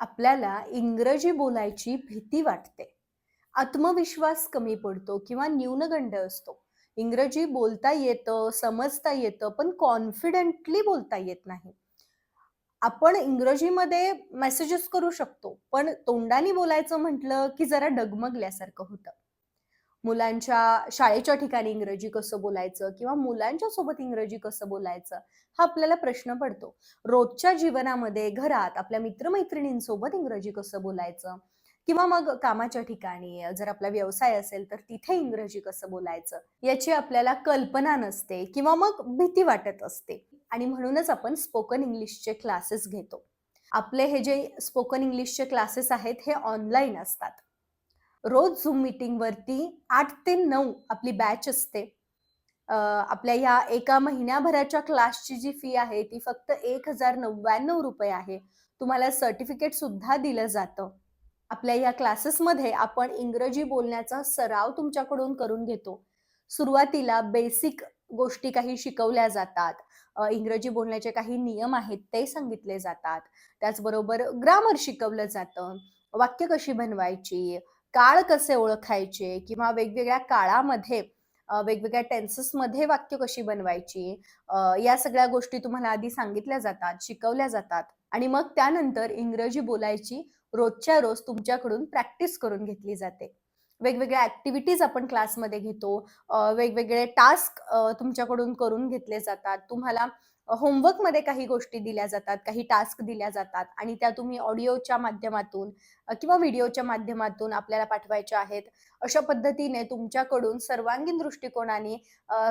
आपल्याला इंग्रजी बोलायची भीती वाटते. आत्मविश्वास कमी पडतो किंवा न्यूनगंड असतो. इंग्रजी बोलता येतं, समजता येतं, पण कॉन्फिडेंटली बोलता येत नाही. आपण इंग्रजीमध्ये मेसेजेस करू शकतो, पण तोंडाने बोलायचं म्हटलं, की जरा डगमगल्यासारखं होतं. मुलांच्या शाळेच्या ठिकाणी इंग्रजी कसं बोलायचं किंवा मुलांच्या सोबत इंग्रजी कसं बोलायचं, हा आपल्याला प्रश्न पडतो. रोजच्या जीवनामध्ये, घरात, आपल्या मित्र-मैत्रिणींसोबत इंग्रजी कसं बोलायचं किंवा मग कामाच्या ठिकाणी जर आपला व्यवसाय असेल, तर तिथे इंग्रजी कसं बोलायचं, याची आपल्याला कल्पना नसते किंवा मग भीती वाटत असते आणि म्हणूनच आपण स्पोकन इंग्लिशचे क्लासेस घेतो. आपले हे जे स्पोकन इंग्लिशचे क्लासेस आहेत, हे ऑनलाईन असतात. रोज झूम मीटिंगवरती आठ ते नऊ आपली बॅच असते. आपल्या ह्या एका महिन्याभराच्या क्लासची जी फी आहे, ती फक्त ₹1099 आहे. तुम्हाला सर्टिफिकेट सुद्धा दिलं जातं. आपल्या या क्लासेसमध्ये आपण इंग्रजी बोलण्याचा सराव तुमच्याकडून करून घेतो. सुरुवातीला बेसिक गोष्टी काही शिकवल्या जातात. इंग्रजी बोलण्याचे काही नियम आहेत, ते सांगितले जातात. त्याचबरोबर ग्रामर शिकवलं जातं. वाक्य कशी बनवायची, काळ कसे ओळखायचे किंवा वेगवेगळ्या काळामध्ये वेगवेगळ्या टेन्सेसमध्ये वाक्य कशी बनवायची, या सगळ्या गोष्टी तुम्हाला आधी सांगितल्या जातात, शिकवल्या जातात आणि मग त्यानंतर इंग्रजी बोलायची रोजच्या रोज तुमच्याकडून प्रॅक्टिस करून घेतली जाते. वेगवेगळ्या ऍक्टिव्हिटीज आपण क्लासमध्ये घेतो. वेगवेगळे टास्क तुमच्याकडून करून घेतले जातात. तुम्हाला होमवर्कमध्ये काही गोष्टी दिल्या जातात, काही टास्क दिल्या जातात आणि त्या तुम्ही ऑडिओच्या माध्यमातून किंवा व्हिडिओच्या माध्यमातून आपल्याला पाठवायच्या आहेत. अशा पद्धतीने तुमच्याकडून सर्वांगीण दृष्टिकोनाने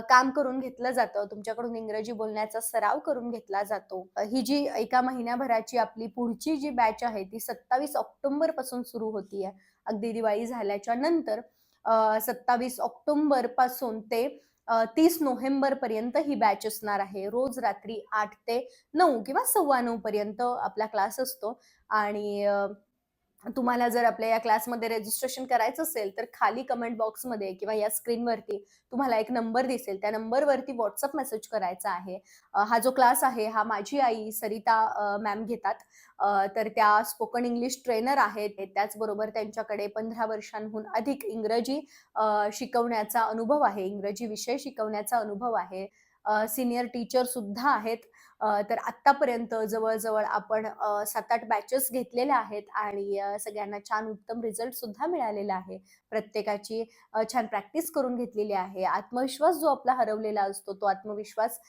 काम करून घेतलं जातं. तुमच्याकडून इंग्रजी बोलण्याचा सराव करून घेतला जातो. ही जी एका महिन्याभराची आपली पुढची जी बॅच आहे, ती सत्तावीस ऑक्टोबरपासून सुरू होतीये. अगदी दिवाळी झाल्याच्यानंतर सत्तावीस ऑक्टोबरपासून ते अ, 30 नोव्हेंबरपर्यंत ही बॅच असणार आहे. रोज रात्री आठ ते नऊ किंवा 9:15 पर्यंत आपला क्लास असतो आणि तुम्हाला जर आपल्या या क्लासमध्ये रजिस्ट्रेशन करायचं असेल, तर खाली कमेंट बॉक्समध्ये किंवा या स्क्रीनवरती तुम्हाला एक नंबर दिसेल. त्या नंबरवरती व्हॉट्सअप मेसेज करायचा आहे. हा जो क्लास आहे, हा माझी आई सरिता मॅम घेतात. तर त्या स्पोकन इंग्लिश ट्रेनर आहेत. त्याचबरोबर त्यांच्याकडे 15 वर्षांहून अधिक इंग्रजी शिकवण्याचा अनुभव आहे. इंग्रजी विषय शिकवण्याचा अनुभव आहे. सिनियर टीचर सुद्धा आहेत. तर आत्तापर्यंत जवळजवळ आपण सात आठ बॅचेस घेतलेल्या आहेत आणि सगळ्यांना छान उत्तम रिझल्ट सुद्धा मिळालेला आहे. प्रत्येकाची छान प्रॅक्टिस करून घेतलेली आहे. आत्मविश्वास जो आपला हरवलेला असतो, तो आत्मविश्वास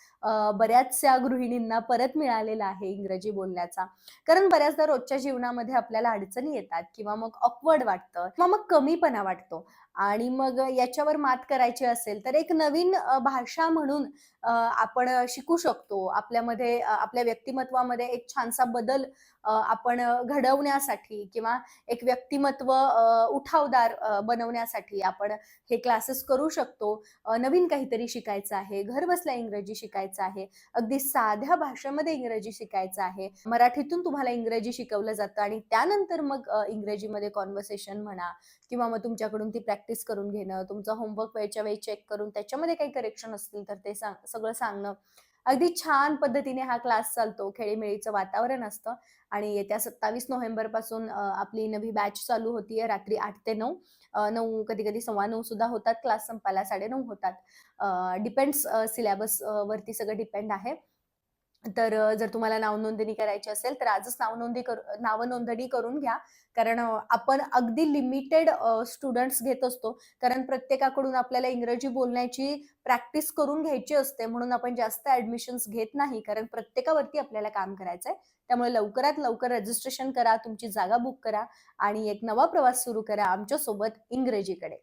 बऱ्याचशा गृहिणींना परत मिळालेला आहे इंग्रजी बोलण्याचा. कारण बऱ्याचदा रोजच्या जीवनामध्ये आपल्याला अडचणी येतात किंवा मग ऑकवर्ड वाटतं किंवा मग कमीपणा वाटतो आणि मग याच्यावर मात करायची असेल, तर एक नवीन भाषा म्हणून आपण शिकू शकतो. आपल्यामध्ये अ, आपल्या व्यक्तिमत्वामध्ये एक छानसा बदल आपण घडवण्यासाठी किंवा एक व्यक्तिमत्व उठावदार बनवण्यासाठी आपण हे क्लासेस करू शकतो. नवीन काहीतरी शिकायचं आहे, घरबसल्या इंग्रजी शिकायचं आहे, अगदी साध्या भाषेमध्ये इंग्रजी शिकायचं आहे. मराठीतून तुम्हाला इंग्रजी शिकवलं जातं आणि त्यानंतर मग इंग्रजीमध्ये कॉन्व्हर्सेशन म्हणा किंवा मग तुमच्याकडून ती प्रॅक्टिस करून घेणं, तुमचं होमवर्क वेळच्या वेळी चेक करून त्याच्यामध्ये काही करेक्शन असतील, तर ते सांग सगळं सांगणं. अगदी छान पद्धतीने हा क्लास चालतो. खेळीमेळीचं वातावरण असतं आणि येत्या 27 नोव्हेंबरपासून आपली नवी बॅच चालू होतीये रात्री आठ ते नऊ नऊ कधी कधी-कधी 9:15 सुद्धा होतात क्लास संपायला 9:30 होतात. डिपेंड्स सिलेबस वरती सगळं डिपेंड आहे. तर जर तुम्हाला नावनोंदणी करायची असेल, तर आजच नावनोंदी करू नावनोंदणी करून घ्या. कारण आपण अगदी लिमिटेड स्टुडंट्स घेत असतो. कारण प्रत्येकाकडून आपल्याला इंग्रजी बोलण्याची प्रॅक्टिस करून घ्यायची असते. म्हणून आपण जास्त ऍडमिशन्स घेत नाही. कारण प्रत्येकावरती आपल्याला काम करायचंय. त्यामुळे लवकरात लवकर रजिस्ट्रेशन करा, तुमची जागा बुक करा आणि एक नवा प्रवास सुरू करा आमच्यासोबत इंग्रजीकडे.